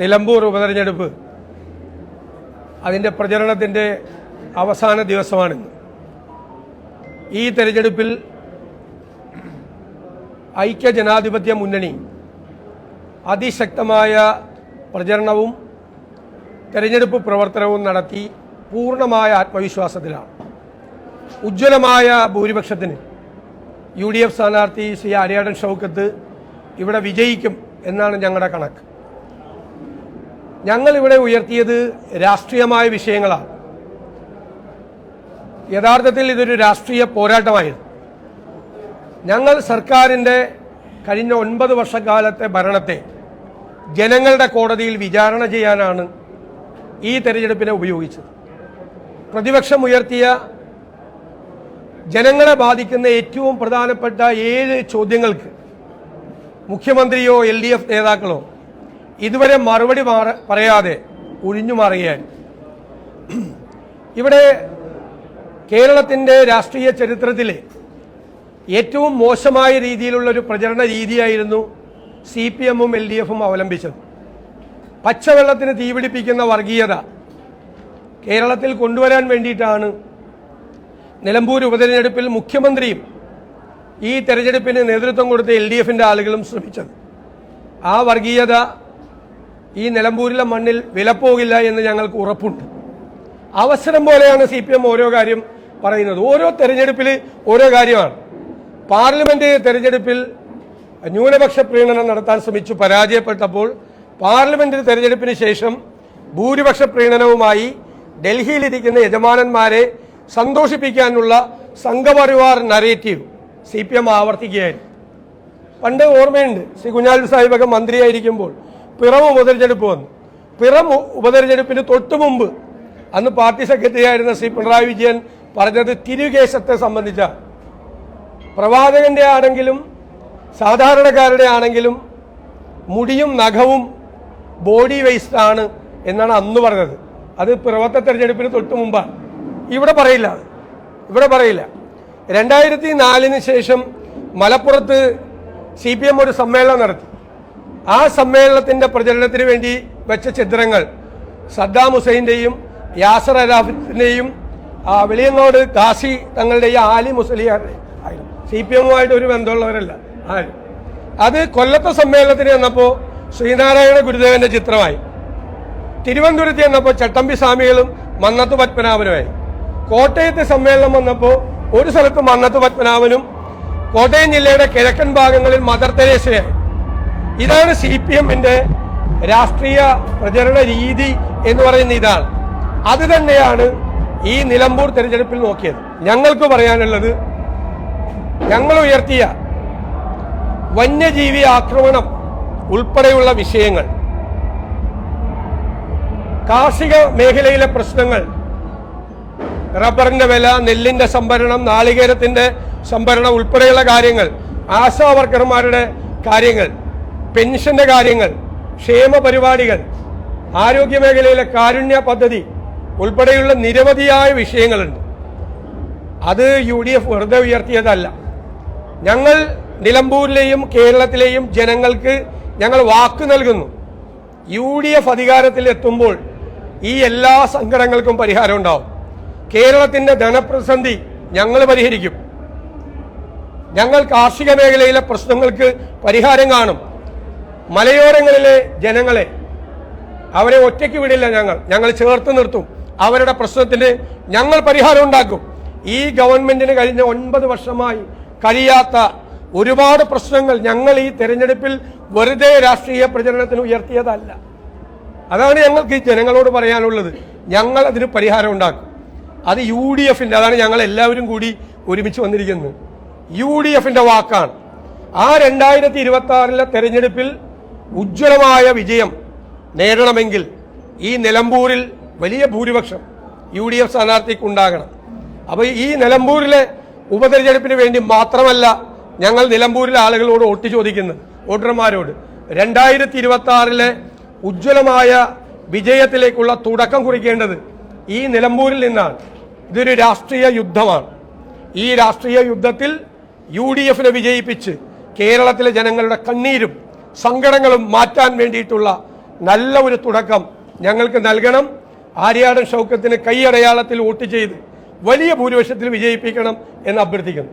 നിലമ്പൂർ ഉപതെരഞ്ഞെടുപ്പ് അതിന്റെ പ്രചരണത്തിന്റെ അവസാന ദിവസമാണിന്ന്. ഈ തെരഞ്ഞെടുപ്പിൽ ഐക്യ ജനാധിപത്യ മുന്നണി അതിശക്തമായ പ്രചരണവും തെരഞ്ഞെടുപ്പ് പ്രവർത്തനവും നടത്തി പൂർണമായ ആത്മവിശ്വാസത്തിലാണ്. ഉജ്ജ്വലമായ ഭൂരിപക്ഷത്തിന് യു ഡി എഫ് സ്ഥാനാർത്ഥി ശ്രീ അരിയാടൻ ഷൗക്കത്ത് ഇവിടെ വിജയിക്കും എന്നാണ് ഞങ്ങളുടെ കണക്ക്. ഞങ്ങൾ ഇവിടെ ഉയർത്തിയത് രാഷ്ട്രീയമായ വിഷയങ്ങളാണ്. യഥാർത്ഥത്തിൽ ഇതൊരു രാഷ്ട്രീയ പോരാട്ടമായിരുന്നു. ഞങ്ങൾ സർക്കാരിന്റെ കഴിഞ്ഞ ഒൻപത് വർഷക്കാലത്തെ ഭരണത്തെ ജനങ്ങളുടെ കോടതിയിൽ വിചാരണ ചെയ്യാനാണ് ഈ തെരഞ്ഞെടുപ്പിനെ ഉപയോഗിച്ചത്. പ്രതിപക്ഷം ഉയർത്തിയ ജനങ്ങളെ ബാധിക്കുന്ന ഏറ്റവും പ്രധാനപ്പെട്ട ഏഴ് ചോദ്യങ്ങൾക്ക് മുഖ്യമന്ത്രിയോ എൽ ഡി എഫ് നേതാക്കളോ ഇതുവരെ മറുപടി പറയാതെ ഒഴിഞ്ഞു മാറിയാൽ. ഇവിടെ കേരളത്തിന്റെ രാഷ്ട്രീയ ചരിത്രത്തിൽ ഏറ്റവും മോശമായ രീതിയിലുള്ള ഒരു പ്രചരണ രീതിയായിരുന്നു സി പി എമ്മും എൽ ഡി എഫും അവലംബിച്ചത്. പച്ചവെള്ളത്തിന് തീപിടിപ്പിക്കുന്ന വർഗീയത കേരളത്തിൽ കൊണ്ടുവരാൻ വേണ്ടിയിട്ടാണ് നിലമ്പൂർ ഉപതെരഞ്ഞെടുപ്പിൽ മുഖ്യമന്ത്രിയും ഈ തെരഞ്ഞെടുപ്പിന് നേതൃത്വം കൊടുത്ത എൽ ഡി എഫിന്റെ ആളുകളും ശ്രമിച്ചത്. ആ വർഗീയത ഈ നിലമ്പൂരിലെ മണ്ണിൽ വിലപ്പോകില്ല എന്ന് ഞങ്ങൾക്ക് ഉറപ്പുണ്ട്. അവസരം പോലെയാണ് സി പി എം ഓരോ കാര്യം പറയുന്നത്. ഓരോ തെരഞ്ഞെടുപ്പിൽ ഓരോ കാര്യമാണ്. പാർലമെന്റ് തെരഞ്ഞെടുപ്പിൽ ന്യൂനപക്ഷ പ്രീണനം നടത്താൻ ശ്രമിച്ചു പരാജയപ്പെട്ടപ്പോൾ പാർലമെന്റ് തെരഞ്ഞെടുപ്പിന് ശേഷം ഭൂരിപക്ഷ പ്രീണനവുമായി ഡൽഹിയിലിരിക്കുന്ന യജമാനന്മാരെ സന്തോഷിപ്പിക്കാനുള്ള Sangh Parivar narrative C P M ആവർത്തിക്കുകയായിരുന്നു. പണ്ട് ഓർമ്മയുണ്ട്. ശ്രീ കുഞ്ഞാലി സാഹിബൊക്കെ മന്ത്രിയായിരിക്കുമ്പോൾ പിറം ഉപതെരഞ്ഞെടുപ്പ് വന്നു. പിറം ഉപതെരഞ്ഞെടുപ്പിന് തൊട്ടു മുമ്പ് അന്ന് പാർട്ടി സെക്രട്ടറി ആയിരുന്ന ശ്രീ പിണറായി വിജയൻ പറഞ്ഞത് തിരുകേശത്തെ സംബന്ധിച്ച പ്രവാചകന്റെ ആണെങ്കിലും സാധാരണക്കാരുടെ ആണെങ്കിലും മുടിയും നഖവും ബോഡി വേസ്റ്റ് ആണ് എന്നാണ് അന്ന് പറഞ്ഞത്. അത് പിറവത്തെ തെരഞ്ഞെടുപ്പിന് തൊട്ട് മുമ്പാണ്. ഇവിടെ പറയില്ല ഇവിടെ പറയില്ല. രണ്ടായിരത്തി നാലിന് ശേഷം മലപ്പുറത്ത് സി പി എം ഒരു സമ്മേളനം നടത്തി. ആ സമ്മേളനത്തിന്റെ പ്രചരണത്തിന് വേണ്ടി വെച്ച ചിത്രങ്ങൾ സദ്ദാം ഹുസൈന്റെയും യാസർ അലാഫിന്റെയും വെളിയങ്ങോട് കാസി തങ്ങളുടെയും ആലി മുസ്ലിയാരുടെ ആയിരുന്നു. സി പി എമ്മുമായിട്ട് ഒരു ബന്ധമുള്ളവരല്ല ആരും? അത് കൊല്ലത്തെ സമ്മേളനത്തിന് വന്നപ്പോൾ ശ്രീനാരായണ ഗുരുദേവന്റെ ചിത്രമായി. തിരുവനന്തപുരത്ത് ചെന്നപ്പോൾ ചട്ടമ്പി സ്വാമികളും മന്നത്ത് പത്മനാഭനുമായി. കോട്ടയത്തെ സമ്മേളനം വന്നപ്പോൾ ഒരു സ്ഥലത്ത് മന്നത്ത് പത്മനാഭനും കോട്ടയം ജില്ലയുടെ കിഴക്കൻ ഭാഗങ്ങളിൽ മദർ തെരേസയായി ഇതാണ് സി പി എമ്മിന്റെ രാഷ്ട്രീയ പ്രചരണ രീതി എന്ന് പറയുന്ന ഇതാണ്. അത് തന്നെയാണ് ഈ നിലമ്പൂർ തെരഞ്ഞെടുപ്പിൽ നോക്കിയത്. ഞങ്ങൾക്ക് പറയാനുള്ളത് ഞങ്ങൾ ഉയർത്തിയ വന്യജീവി ആക്രമണം ഉൾപ്പെടെയുള്ള വിഷയങ്ങൾ കാർഷിക മേഖലയിലെ പ്രശ്നങ്ങൾ റബ്ബറിന്റെ വില നെല്ലിന്റെ സംഭരണം നാളികേരത്തിന്റെ സംഭരണം ഉൾപ്പെടെയുള്ള കാര്യങ്ങൾ ആശാ വർക്കർമാരുടെ കാര്യങ്ങൾ പെൻഷന്റെ കാര്യങ്ങൾ ക്ഷേമ പരിപാടികൾ ആരോഗ്യ മേഖലയിലെ കാരുണ്യ പദ്ധതി ഉൾപ്പെടെയുള്ള നിരവധിയായ വിഷയങ്ങളുണ്ട്. അത് യു ഡി എഫ് വെറുതെ ഉയർത്തിയതല്ല. ഞങ്ങൾ നിലമ്പൂരിലെയും കേരളത്തിലെയും ജനങ്ങൾക്ക് ഞങ്ങൾ വാക്ക് നൽകുന്നു. യു ഡി എഫ് അധികാരത്തിൽ എത്തുമ്പോൾ ഈ എല്ലാ സങ്കടങ്ങൾക്കും പരിഹാരം ഉണ്ടാവും. കേരളത്തിന്റെ ധനപ്രതിസന്ധി ഞങ്ങൾ പരിഹരിക്കും. ഞങ്ങൾ കാർഷിക മേഖലയിലെ പ്രശ്നങ്ങൾക്ക് പരിഹാരം കാണും. മലയോരങ്ങളിലെ ജനങ്ങളെ അവരെ ഒറ്റയ്ക്ക് വിടില്ല ഞങ്ങൾ. ഞങ്ങൾ ചേർത്ത് നിർത്തും. അവരുടെ പ്രശ്നത്തിന് ഞങ്ങൾ പരിഹാരം ഉണ്ടാക്കും. ഈ ഗവൺമെന്റിന് കഴിഞ്ഞ ഒൻപത് വർഷമായി കഴിയാത്ത ഒരുപാട് പ്രശ്നങ്ങൾ ഞങ്ങൾ ഈ തെരഞ്ഞെടുപ്പിൽ വെറുതെ രാഷ്ട്രീയ പ്രചരണത്തിന് ഉയർത്തിയതല്ല. അതാണ് ഞങ്ങൾക്ക് ഈ ജനങ്ങളോട് പറയാനുള്ളത്. ഞങ്ങൾ അതിന് പരിഹാരം ഉണ്ടാക്കും. അത് യു ഡി എഫിന്റെ അതാണ് ഞങ്ങൾ എല്ലാവരും കൂടി ഒരുമിച്ച് വന്നിരിക്കുന്നത്. യു ഡി എഫിന്റെ വാക്കാണ്. ആ രണ്ടായിരത്തി ഇരുപത്തി ആറിലെ തെരഞ്ഞെടുപ്പിൽ ഉജ്ജ്വലമായ വിജയം നേടണമെങ്കിൽ ഈ നിലമ്പൂരിൽ വലിയ ഭൂരിപക്ഷം യു ഡി എഫ് സ്ഥാനാർത്ഥിക്ക് ഉണ്ടാകണം അപ്പോൾ ഈ നിലമ്പൂരിലെ ഉപതെരഞ്ഞെടുപ്പിന് വേണ്ടി മാത്രമല്ല ഞങ്ങൾ നിലമ്പൂരിലെ ആളുകളോട് വോട്ട് ചോദിക്കുന്നത് വോട്ടർമാരോട്. രണ്ടായിരത്തി ഇരുപത്തി ആറിലെ ഉജ്ജ്വലമായ വിജയത്തിലേക്കുള്ള തുടക്കം കുറിക്കേണ്ടത് ഈ നിലമ്പൂരിൽ നിന്നാണ്. ഇതൊരു രാഷ്ട്രീയ യുദ്ധമാണ്. ഈ രാഷ്ട്രീയ യുദ്ധത്തിൽ യു ഡി എഫിനെ വിജയിപ്പിച്ച് കേരളത്തിലെ ജനങ്ങളുടെ കണ്ണീരും സങ്കടങ്ങളും മാറ്റാൻ വേണ്ടിയിട്ടുള്ള നല്ല ഒരു തുടക്കം ഞങ്ങൾക്ക് നൽകണം. ആര്യാടൻ ഷൗക്കത്തിന് കൈയടയാളത്തിൽ വോട്ട് ചെയ്ത് വലിയ ഭൂരിപക്ഷത്തിൽ വിജയിപ്പിക്കണം എന്ന് അഭ്യർത്ഥിക്കുന്നു.